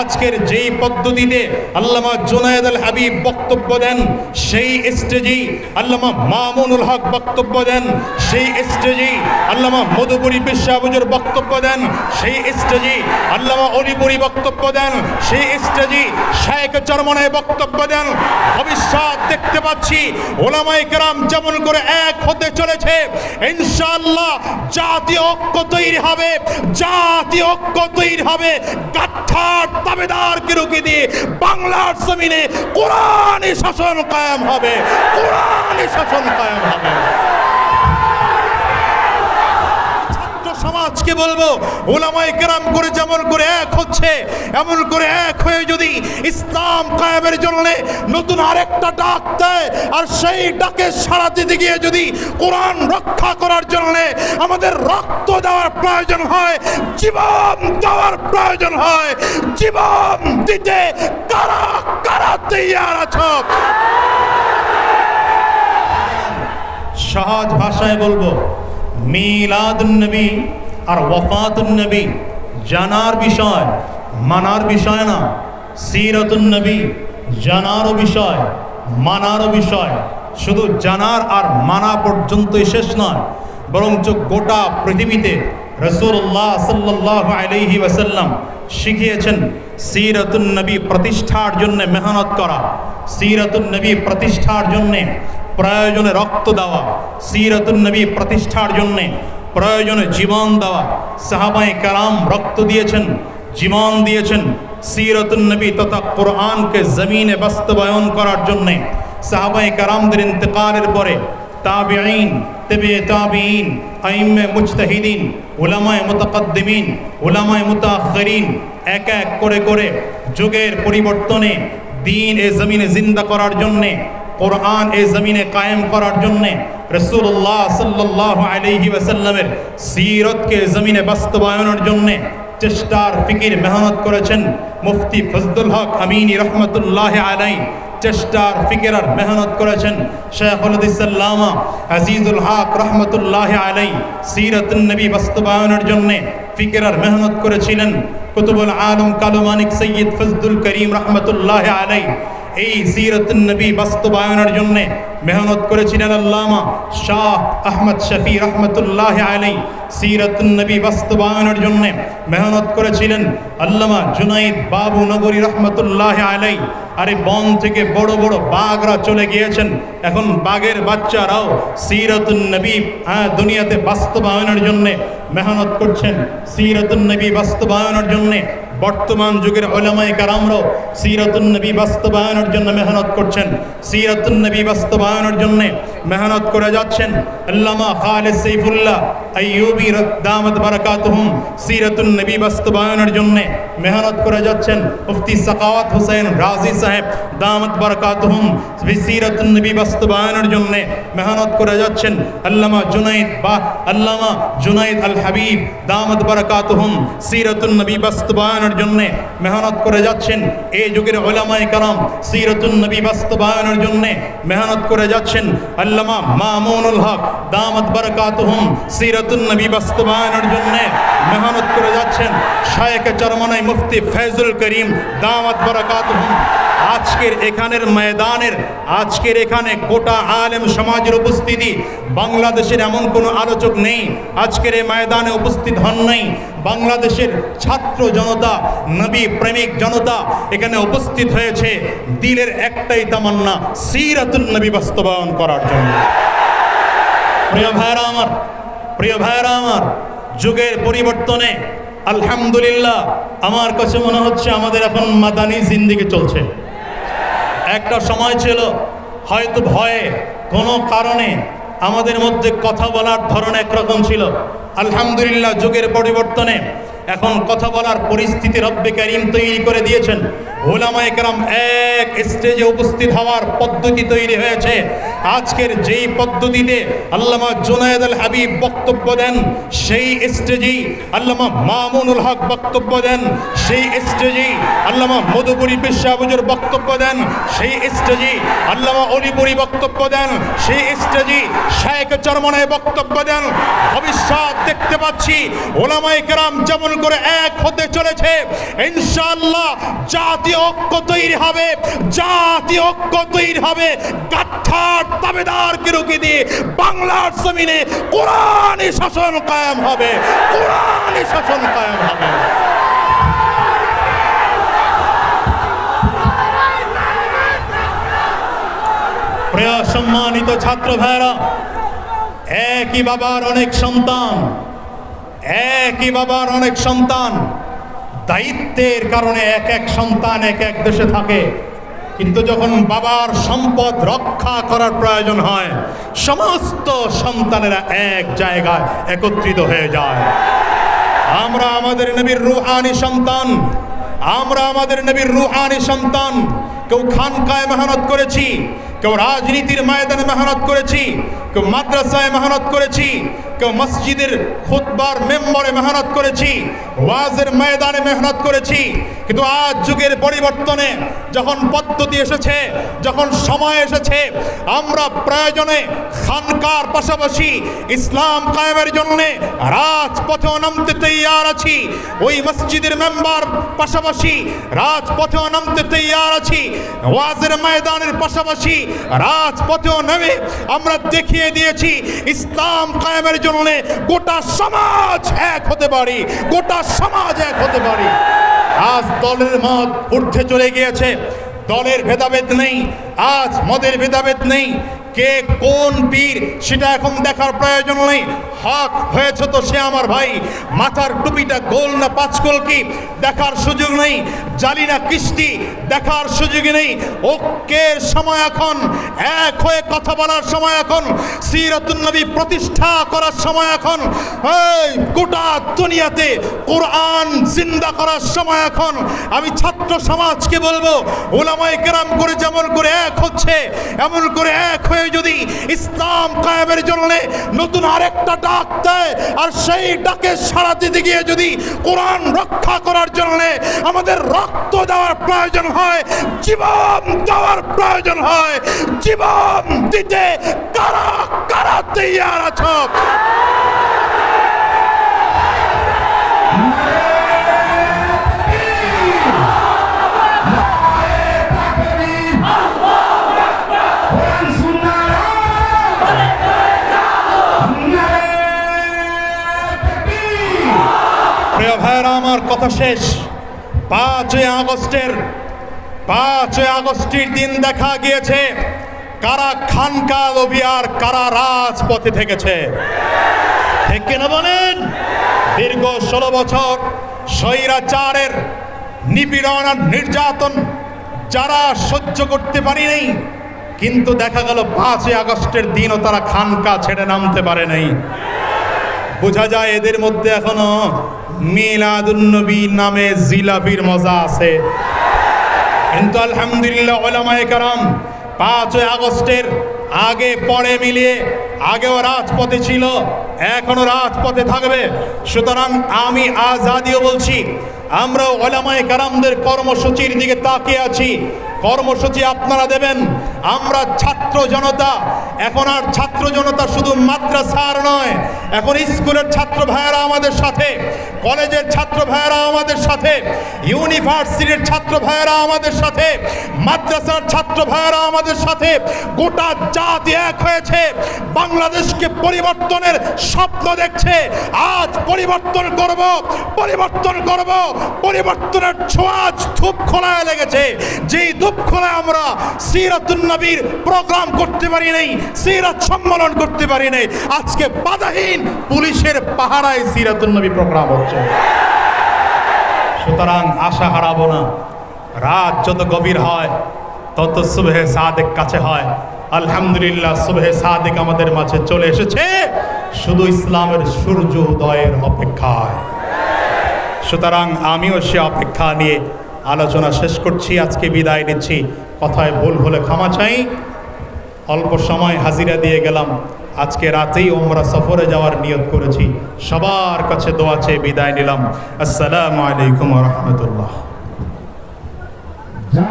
আজকের যেই পদ্ধতিতে আল্লামা জোনায়েদ আল হাবিব বক্তব্য দেন, সেই স্টেজেই আল্লামা মামুনুল হক বক্তব্য দেন, সেই স্টেজেই আল্লামা মধুপুরি বিশ্বাবুজুর বক্তব্য দেন, সেই স্টেজেই আল্লামা অলিপুরি বক্তব্য দেন, সেই স্টেজেই শায়েক চরমনায় বক্তব্য দেন। ভবিষ্যৎ দেখতে পাচ্ছি ওলামাই কেরাম যেমন করে এক হতে চলেছে, ইনশাআল্লাহ জাতীয় ঐক্য তৈরি হবে, জাতীয় ঐক্য তৈরি হবে গাঠার দাবেদারকে রুখে দিয়ে বাংলার জমিনে কোরআনে শাসন কায়েম হবে কোরআনে শাসন কায়েম সমাজকে বলব ওলামাই কেরাম করে যেমন করে এক হচ্ছে, এমন করে এক হয়ে যদি ইসলাম কায়েমের জন্য নতুন আরেকটা ডাক দেয়, আর সেই ডাকে সাড়া দিতে গিয়ে যদি কোরআন রক্ষা করার জন্য আমাদের রক্ত দেওয়ার প্রয়োজন হয়, জীবন দেওয়ার প্রয়োজন হয়, জীবন দিতে কারা কারা তৈয়ার আছো? সহজ ভাষায় বলব মিলাদুন্নবী আর ওয়াফাতুন্নবী জানার বিষয়, মানার বিষয় না। সিরতুন্নবী জানারও বিষয়, মানারও বিষয়। শুধু জানার আর মানা পর্যন্তই শেষ নয়, বরঞ্চ গোটা পৃথিবীতে রসুল্লাহ সাল্লাহ আলহি ওয়াসাল্লাম শিখিয়েছেন সিরতুন নবী প্রতিষ্ঠার জন্য মেহনত করা, সিরতুন নবী প্রতিষ্ঠার জন্যে প্রয়োজনে রক্ত দেওয়া, সিরতুন নবী প্রতিষ্ঠার জন্যে প্রয়োজনে জীবন দেওয়া। সাহাবাই কালাম রক্ত দিয়েছেন, জীবন দিয়েছেন সিরতুন নবী তথা কোরআনকে জমিনে বাস্তবায়ন করার জন্যে। সাহাবাই কালামদের ইন্তকালের পরে তাবিঈন, তেবে তাবিঈন, আইম্মে মুজতাহিদিন, উলামায়ে মুতাকদ্দিমিন, উলামায়ে মুতাআখিরিন এক এক করে করে যুগের পরিবর্তনে দিন এ জমিনে জিন্দা করার জন্যে, কোরআন এ জমিনে কায়েম করার জন্যে রসুল্লাহ সাল্লাহ আলহি ওয়াসাল্লামের সিরতকে জমিনে বাস্তবায়নের জন্যে চেষ্টার ফিকির মেহনত করেছেন মুফতি ফজদুল হক আমিনী রহমতুল্লাহ আলাই চেষ্টার ফিকির আর মেহনত করেছেন শেখুল ইসাল্লামা আজিজুল হক রহমতুল্লাহ আলাই সিরতুন নবী বাস্তবায়নের জন্যে ফিকির আর মেহনত করেছিলেন কুতুবুল আলম কালুমানিক সৈয়দ ফজদুল করিম রহমতুল্লাহ আলাই এই সিরতুন নবী বাস্তবায়নের জন্য মেহনত করেছিলেন আল্লামা শাহ আহমদ শফি রহমতুল্লাহ আলাই সিরতুন নবী বাস্তবায়নের জন্য মেহনত করেছিলেন আল্লামা জুনাইদ বাবু নগরী রহমতুল্লাহ আলাই আরে বন থেকে বড় বড় বাঘরা চলে গিয়েছেন। এখন বাঘের বাচ্চারাও সিরতুন নবী হ্যাঁ দুনিয়াতে বাস্তবায়নের জন্যে মেহনত করছেন। সিরতুন নবী বাস্তবায়নের জন্যে বর্তমান যুগের ওলামায় কারামরাও সিরাতুন নবী বাস্তবায়নের জন্য মেহনত করছেন। সিরাতুন নবী বাস্তবায়নের জন্যে মেহনত করে যাচ্ছেন। আল্লামা খালেদ সৈফুল্লাহ আইয়ুবি দামত বারাকাতুহুম সিরাতুন নবী বাস্তবায়নের জন্য মেহনত করে যাচ্ছেন মুফতি সাকাওয়াত হোসেন রাজি সাহেব, দামত বারাকাতুহুম, সিরাতুন নবী বাস্তবায়নের জন্য মেহনত করে যাচ্ছেন আল্লামা জুনাইদ বা আল্লামা জুনাইদ আল হাবিব দামত বারাকাতুহুম, সিরাতুন নবী বাস্তবায়নের জন্য মেহনত করে যাচ্ছেন। এই যুগের ওলামায়ে কারাম সিরাতুন নবী বাস্তবায়নের জন্য মেহনত করে যাচ্ছেন আল্লামা মামুনুল হক, দামত বারাকাতুহুম, সিরাতুন নবী বাস্তবায়নের জন্য মেহনত করে যাচ্ছেন। শায়েক চরমনাই মুফতি ফৈজুল করিম, দামত বারাকাতুহুম আজকের এখানের ময়দানের, আজকের এখানে গোটা আলেম সমাজের উপস্থিতি, বাংলাদেশের এমন কোনো আলোচক নেই, আজকের এই ময়দানে উপস্থিত হন নাই। বাংলাদেশের ছাত্র জনতা, নবী প্রেমিক জনতা এখানে উপস্থিত হয়েছে, দিলের একটাই তামান্না সিরাতুল নবী বাস্তবায়ন করার জন্য। প্রিয় ভাইরা আমার, প্রিয় ভাইরা আমার, যুগের পরিবর্তনে আলহামদুলিল্লাহ, আমার কাছে মনে হচ্ছে আমাদের এখন মাদানি জিন্দিগি চলছে। একটা সময় ছিল, হয়তো ভয়ে, কোনো কারণে আমাদের মধ্যে কথা বলার ধরন একরকম ছিল। আলহামদুলিল্লাহ, যুগের পরিবর্তনে এখন কথা বলার পরিস্থিতি রব্বে করিম তৈরি করে দিয়েছেন। ওলামা একরাম এক স্টেজে উপস্থিত হওয়ার পদ্ধতি তৈরি হয়েছে। আজকের যেই পদ্ধতিতে আল্লামা জুনায়দ আল হাবিব বক্তব্য দেন, সেই স্টেজেই আল্লামা মামুনুল হক বক্তব্য দেন, সেই স্টেজেই আল্লামা মধুপুরী বিশ্বাবুজুর বক্তব্য দেন, সেই স্টেজেই আল্লামা অলিপুরি বক্তব্য দেন, সেই স্টেজেই শেখ চরমনায় বক্তব্য দেন। ভবিষ্যৎ দেখতে পাচ্ছি ওলামাই কেরাম যেমন করে এক হতে চলেছে। ইনশাআল্লাহ জাতীয় ঐক্য তৈরি হবে, জাতীয় ঐক্য তৈরি হবে গাঠার তাবেদারকে রুখে দিয়ে বাংলার জমিনে কোরআনই শাসন কায়েম হবে, কোরআনই শাসন কায়েম হবে। প্রিয় সম্মানিত ছাত্র ভাইরা একই বাবার অনেক সন্তান, একই বাবার অনেক সন্তান, দায়িত্বের কারণে এক এক সন্তান এক এক দেশে থাকে। কিন্তু যখন বাবার সম্পদ রক্ষা করার প্রয়োজন হয়, সমস্ত সন্তানেরা এক জায়গায় একত্রিত হয়ে যায়। আমরা আমাদের নবীর রুহানি সন্তান, আমরা আমাদের নবীর রুহানি সন্তান। কেউ খানকায় মেহনত করেছি কেউ রাজনীতির ময়দানে মেহনত করেছি, কেউ মাদ্রাসায় মেহনত করেছি, কেউ মসজিদের খুতবার মেম্বরে মেহনত করেছি, ওয়াজের ময়দানে মেহনত করেছি। কিন্তু আজ যুগের পরিবর্তনে যখন পদ্ধতি এসেছে, যখন সময় এসেছে, আমরা প্রয়োজনে খানকার পাশাপাশি ইসলাম কায়েমের জন্য রাজপথেও নামতে তৈয়ার আছি। ওই মসজিদের মেম্বার পাশাপাশি রাজপথেও নামতে তৈয়ার আছি। ওয়াজের ময়দানের পাশাপাশি রাজপথেও নেমে আমরা দেখিয়ে দিয়েছি, ইসলাম কায়েমের জন্য গোটা সমাজ এক হতে পারি, গোটা সমাজ এক হতে পারি। আজ দলের মত ঊর্ধ্বে চলে গিয়েছে, দলের ভেদাভেদ নেই, আজ মদের ভেদাভেদ নেই কে কোন পীর, সেটা এখন দেখার প্রয়োজন নেই। হক হয়েছে তো সে আমার ভাই। মাথার টুপিটা গোল না পাঁচ গোল কি, দেখার সুযোগ নেই। জালি না কিস্তি, দেখার সুযোগ নেই। ঐক্যের সময় এখন। এক হয়ে কথা বলার সময় এখন। সিরাতুন নবী প্রতিষ্ঠা করার সময় এখন। এই গোটা দুনিয়াতে কোরআন জিন্দা করার সময় এখন। আমি ছাত্র সমাজকে বলব ওলামাই কেরাম করে যেমন করে এক হচ্ছে, এমন করে এক হয়ে যদি ইসলাম কায়েমের জন্য নতুন আরেকটা ডাক দেয়, আর সেই ডাকে সাড়া দিতে গিয়ে যদি কোরআন রক্ষা করার জন্য আমাদের রক্ত দেওয়ার প্রয়োজন হয়, জীবন দেওয়ার প্রয়োজন হয়, জীবন দিতে কারা কারা তৈয়ার আছো? ভাইরা আমার কথা শেষ। পাঁচই আগস্টের পাঁচই আগস্টের দিন দেখা গিয়েছে, কারা খানকা আর কারা রাজপথে থেকেছে। কিনা বলেন? দীর্ঘ ষোলো বছর স্বৈরাচারের নিপীড়ন আর নির্যাতন যারা সহ্য করতে পারি নাই কিন্তু দেখা গেল পাঁচই আগস্টের দিনও তারা খানকা ছেড়ে নামতে পারে নাই বোঝা যায় এদের মধ্যে এখনও মিলাদুন্নবী নামে জিলাপির মজা আছে। কিন্তু আলহামদুলিল্লাহ ওলামায়ে কারাম, পাঁচই আগস্টের আগে পরে মিলিয়ে আগেও রাজপথে ছিল, এখনও রাজপথে থাকবে। সুতরাং আমি আজাদিও বলছি আমরা ওলামায়ে কারামদের কর্মসূচির দিকে তাকিয়ে আছি। কর্মসূচি আপনারা দেবেন। আমরা ছাত্র জনতা, এখন আর ছাত্র জনতা শুধু মাদ্রাসার নয়, এখন স্কুলের ছাত্র ভাইয়েরা আমাদের সাথে, কলেজের ছাত্র ভাইয়েরা আমাদের সাথে, ইউনিভার্সিটির ছাত্র ভাইয়েরা আমাদের সাথে, মাদ্রাসার ছাত্র ভাইয়েরা আমাদের সাথে, গোটা জাতি এক হয়েছে। বাংলাদেশকে পরিবর্তনের স্বপ্ন দেখছে। আজ পরিবর্তন করব পরিবর্তন করব, পরিবর্তনের ছোঁয়াজ ধূপ খোলায় লেগেছে। যেই ধূপ খোলায় আমরা নবীর প্রোগ্রাম করতে পারি নাই, সিরাত সম্মেলন করতে পারি নাই। আজকে বাধাহীন পুলিশের পাহারায় নবী প্রোগ্রাম হচ্ছে। সুতরাং আশা হারাবো না। রাত যত গভীর হয়, তত সুবহে সাদেক কাছে হয়। আলহামদুলিল্লাহ, সুবহে সাদেক আমাদের মাঝে চলে এসেছে। শুধু ইসলামের সূর্য উদয়ের অপেক্ষায়। সুতরাং আমিও সে অপেক্ষা নিয়ে আলোচনা শেষ করছি, আজকে বিদায় নিচ্ছি। কথায় ভুল হলে ক্ষমা চাই। অল্প সময় হাজিরা দিয়ে গেলাম। আজকে রাতেই ওমরা সফরে যাওয়ার নিয়োগ করেছি। সবার কাছে দোয়া চেয়ে বিদায় নিলাম। আসসালামু আলাইকুম রহমতুল্লাহ।